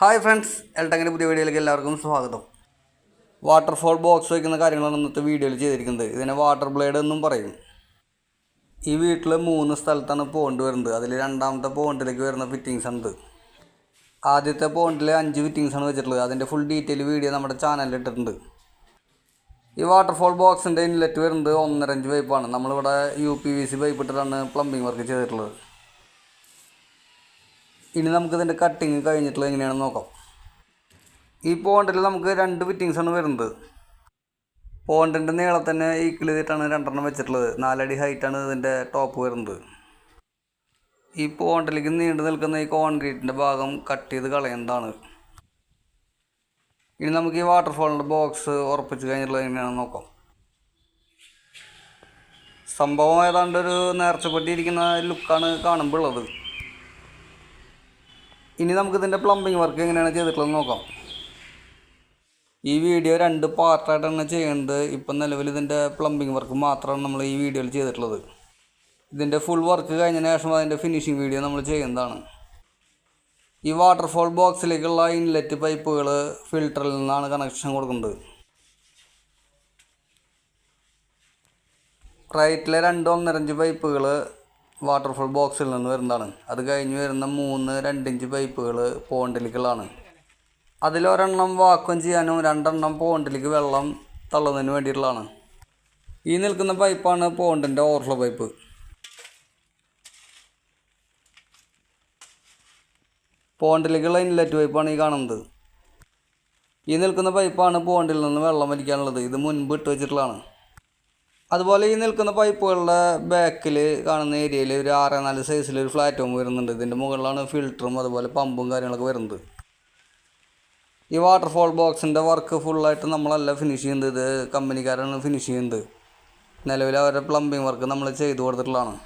Hi friends എൽട്ടങ്ങിന്റെ പുതിയ വീഡിയോയിലേക്ക് എല്ലാവർക്കും സ്വാഗതം. വാട്ടർഫോൾ ബോക്സ് വയ്ക്കുന്ന കാര്യങ്ങളാണ് ഇന്നത്തെ വീഡിയോയിൽ ചെയ്തിരിക്കുന്നത്. ഇതിനെ വാട്ടർ ബ്ലേഡ് എന്നും പറയും. ഈ വീട്ടിൽ മൂന്ന് സ്ഥലത്താണ് പോണ്ട് വരുന്നത്. അതിൽ രണ്ടാമത്തെ പോണ്ടിലേക്ക് വരുന്ന ഫിറ്റിങ്സ് ഉണ്ട് ആദ്യത്തെ പോണ്ടിൽ അഞ്ച് ഫിറ്റിങ്സ് ആണ് വെച്ചിട്ടുള്ളത്. അതിന്റെ ഫുൾ ഡീറ്റെയിൽ വീഡിയോ നമ്മുടെ ചാനലിൽ ഇട്ടിട്ടുണ്ട്. ഈ വാട്ടർഫോൾ ബോക്സിന്റെ ഇൻലെറ്റ് വരുന്നത് ഒന്നര അഞ്ച് പൈപ്പാണ് നമ്മളിവിടെ U P V C pipe ഇട്ടിട്ടാണ് പ്ലംബിംഗ് വർക്ക് ചെയ്തിട്ടുള്ളത്. ഇനി നമുക്ക് ഇതിന്റെ കട്ടിങ് കഴിഞ്ഞിട്ടുള്ള എങ്ങനെയാണെന്ന് നോക്കാം. ഈ പോണ്ടിൽ നമുക്ക് രണ്ട് ഫിറ്റിങ്സ് ആണ് വരുന്നത്. പോണ്ടിന്റെ നീളം തന്നെ ഈക്വൽ ചെയ്തിട്ടാണ് രണ്ടെണ്ണം വെച്ചിട്ടുള്ളത്. നാലടി ഹൈറ്റാണ് ഇതിന്റെ ടോപ്പ് വരുന്നത്. ഈ പോണ്ടിലേക്ക് നീണ്ടു നിൽക്കുന്ന ഈ കോൺക്രീറ്റിന്റെ ഭാഗം കട്ട് ചെയ്ത് കളയേണ്ടതാണ്. ഇനി നമുക്ക് ഈ വാട്ടർഫോളിന്റെ ബോക്സ് ഉറപ്പിച്ച് കഴിഞ്ഞിട്ടുള്ളത് എങ്ങനെയാണെന്ന് നോക്കാം. സംഭവം ഏതാണ്ട് ഒരു നേർച്ചപ്പെട്ടിരിക്കുന്ന ലുക്കാണ് കാണുമ്പോൾ ഉള്ളത്. ഇനി നമുക്ക് ഇതിന്റെ പ്ലംബിംഗ് വർക്ക് എങ്ങനെയാണ് ചെയ്തിട്ടുള്ളത് നോക്കാം. ഈ വീഡിയോ രണ്ട് പാർട്ടായിട്ടാണ് ചെയ്യുന്നത് ഇപ്പം നിലവിൽ ഇതിന്റെ പ്ലംബിംഗ് വർക്ക് മാത്രമാണ് നമ്മൾ ഈ വീഡിയോയിൽ ചെയ്തിട്ടുള്ളത്. ഇതിന്റെ ഫുൾ വർക്ക് കഴിഞ്ഞതിന് ശേഷം അതിന്റെ ഫിനിഷിംഗ് വീഡിയോ നമ്മൾ ചെയ്യുന്നതാണ് ഈ വാട്ടർഫോൾ ബോക്സിലേക്കുള്ള ഇൻലെറ്റ് പൈപ്പുകൾ ഫിൽറ്ററിൽ നിന്നാണ് കണക്ഷൻ കൊടുക്കുന്നത്. റൈറ്റിലെ രണ്ട് ഒന്നരഞ്ച് പൈപ്പുകൾ വാട്ടർഫോൾ ബോക്സിൽ നിന്ന് വരുന്നതാണ്. അത് കഴിഞ്ഞ് വരുന്ന മൂന്ന് രണ്ടിഞ്ച് പൈപ്പുകൾ പോണ്ടിലേക്കുള്ളതാണ്. അതിലൊരെണ്ണം വാക്വം ചെയ്യാനും രണ്ടെണ്ണം പോണ്ടിലേക്ക് വെള്ളം തള്ളുന്നതിന് വേണ്ടിയിട്ടുള്ളതാണ്. ഈ നിൽക്കുന്ന പൈപ്പാണ് പോണ്ടിന്റെ ഓവർഫ്ലോ പൈപ്പ് പോണ്ടിലേക്കുള്ള ഇൻലെറ്റ് പൈപ്പാണ് ഈ കാണുന്നത്. ഈ നിൽക്കുന്ന പൈപ്പാണ് പോണ്ടിൽ നിന്ന് വെള്ളം വലിക്കാനുള്ളത്. ഇത് മുൻപ് ഇട്ട് വെച്ചിട്ടുള്ളതാണ്. അതുപോലെ ഈ നിൽക്കുന്ന പൈപ്പുകളുടെ ബാക്കിൽ കാണുന്ന ഏരിയയിൽ ഒരു ആറ് നാല് സൈസിൽ ഒരു പ്ലാറ്റ്ഫോം വരുന്നുണ്ട്. ഇതിന്റെ മുകളിലാണ് ഫിൽറ്ററും അതുപോലെ പമ്പും കാര്യങ്ങളൊക്കെ വരുന്നത്. ഈ വാട്ടർഫോൾ ബോക്സിന്റെ വർക്ക് ഫുള്ളായിട്ട് നമ്മളല്ല ഫിനിഷ് ചെയ്യുന്നത്. ഇത് കമ്പനിക്കാരാണ് ഫിനിഷ് ചെയ്യുന്നത്. നിലവിൽ അവരുടെ പ്ലംബിംഗ് വർക്ക് നമ്മൾ ചെയ്തു കൊടുത്തിട്ടുള്ളതാണ്.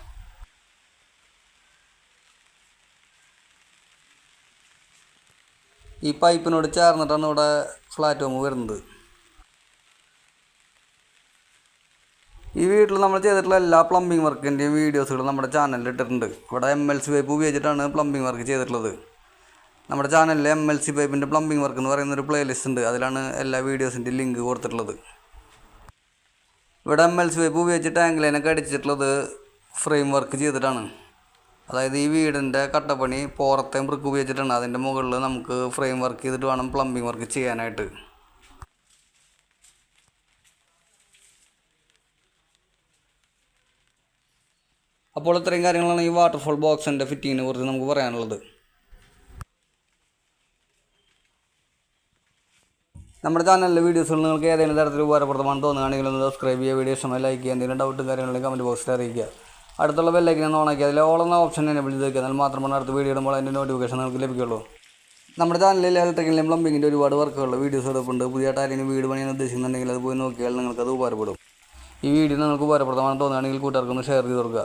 ഈ പൈപ്പിനോട് ചേർന്നിട്ടാണ് ഇവിടെ ഫ്ലാറ്റ് ഹോം വരുന്നത്. ഈ വീട്ടിൽ നമ്മൾ ചെയ്തിട്ടുള്ള എല്ലാ പ്ലംബിംഗ് വർക്കിന്റെയും വീഡിയോസുകളും നമ്മുടെ ചാനലിൽ ഇട്ടിട്ടുണ്ട്. ഇവിടെ എം എൽ സി പൈപ്പ് ഉപയോഗിച്ചിട്ടാണ് പ്ലംബിംഗ് വർക്ക് ചെയ്തിട്ടുള്ളത്. നമ്മുടെ ചാനലിൽ എം എൽ സി പൈപ്പിന്റെ പ്ലംബിംഗ് വർക്ക് എന്ന് പറയുന്ന ഒരു പ്ലേലിസ്റ്റ് ഉണ്ട്. അതിലാണ് എല്ലാ വീഡിയോസിന്റെ ലിങ്ക് കൊടുത്തിട്ടുള്ളത്. ഇവിടെ എം എൽ സി പൈപ്പ് ഉപയോഗിച്ച് ടാങ്ക് ലൈനൊക്കെ അടിച്ചിട്ടുള്ളത് ഫ്രെയിം വർക്ക് ചെയ്തിട്ടാണ്. അതായത് ഈ വീടിന്റെ കട്ടപ്പണി പോറത്തെ ബ്രിക്ക് ഉപയോഗിച്ചിട്ടാണ്. അതിന്റെ മുകളിൽ നമുക്ക് ഫ്രെയിം വർക്ക് ചെയ്തിട്ട് വേണം പ്ലംബിംഗ് വർക്ക് ചെയ്യാനായിട്ട്. അപ്പോൾ ഇത്രയും കാര്യങ്ങളാണ് ഈ വാട്ടർഫോൾ ബോക്സിന്റെ ഫിറ്റിങ്ങിനെ കുറിച്ച് നമുക്ക് പറയാനുള്ളത്. നമ്മുടെ ചാനലിലെ വീഡിയോസുകൾ നിങ്ങൾക്ക് ഏതെങ്കിലും തരത്തിൽ ഉപകാരപ്രദമാണെന്ന് തോന്നുകയാണെങ്കിൽ ഒന്ന് സബ്സ്ക്രൈബ് ചെയ്യുക വീഡിയോ ഇഷ്ടമായി ലൈക്ക് ചെയ്യുക എന്തെങ്കിലും ഡൗട്ടും കാര്യങ്ങളും കമന്റ് ബോക്സിൽ അറിയിക്കുക. അടുത്തുള്ള ബെല്ലൈക്കിനെ ഓണാക്കി അതിൽ ഓൾ എന്ന ഓപ്ഷൻ എന്നെ ചെയ്ത് വെക്കുക. എന്നാൽ മാത്രമാണ് അടുത്ത വീഡിയോ ഇടുമ്പോൾ അതിന്റെ നോട്ടിഫിക്കേഷൻ നിങ്ങൾക്ക് ലഭിക്കുള്ളൂ. നമ്മുടെ ചാനലിൽ ഇലക്ട്രിക്കലിലും പ്ലംബിങ്ങിന്റെ ഒരുപാട് വർക്കുകളുള്ള വീഡിയോസ് എടുപ്പുണ്ട്. പുതിയ ആരെങ്കിലും വീട് പണിയാൻ ഉദ്ദേശിക്കുന്നുണ്ടെങ്കിൽ അത് പോയി നോക്കിയാൽ നിങ്ങൾക്ക് അത് ഉപകാരപ്പെടും. ഈ വീഡിയോ നിങ്ങൾക്ക് ഉപകാരപ്രദമാണെന്ന് തോന്നുകയാണെങ്കിൽ കൂട്ടുകാർക്കൊന്ന് ഷെയർ ചെയ്ത് കൊടുക്കുക.